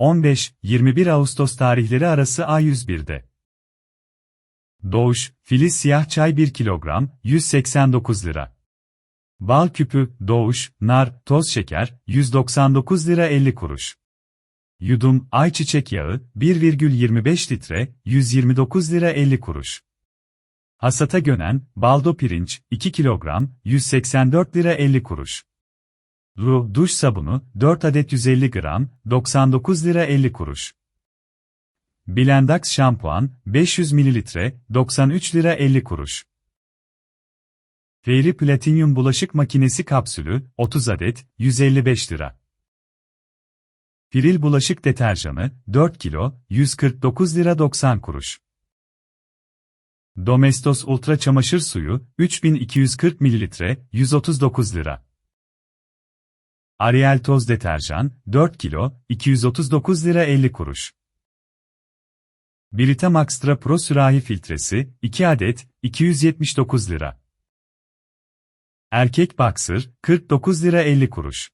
15-21 Ağustos tarihleri arası A101'de. Doğuş, Filiz siyah çay 1 kilogram, 189 lira. Bal küpü, Doğuş, nar, toz şeker, 199 lira 50 kuruş. Yudum, ayçiçek yağı, 1,25 litre, 129 lira 50 kuruş. Hasata gönen, baldo pirinç, 2 kilogram, 184 lira 50 kuruş. Ru, duş sabunu, 4 adet 150 gram, 99 lira 50 kuruş. Blendax şampuan, 500 mililitre, 93 lira 50 kuruş. Fairy Platinum bulaşık makinesi kapsülü, 30 adet, 155 lira. Piril bulaşık deterjanı, 4 kilo, 149 lira 90 kuruş. Domestos Ultra çamaşır suyu, 3240 mililitre, 139 lira. Ariel toz deterjan, 4 kilo, 239 lira 50 kuruş. Brita Maxtra Pro sürahi filtresi, 2 adet, 279 lira. Erkek boxer, 49 lira 50 kuruş.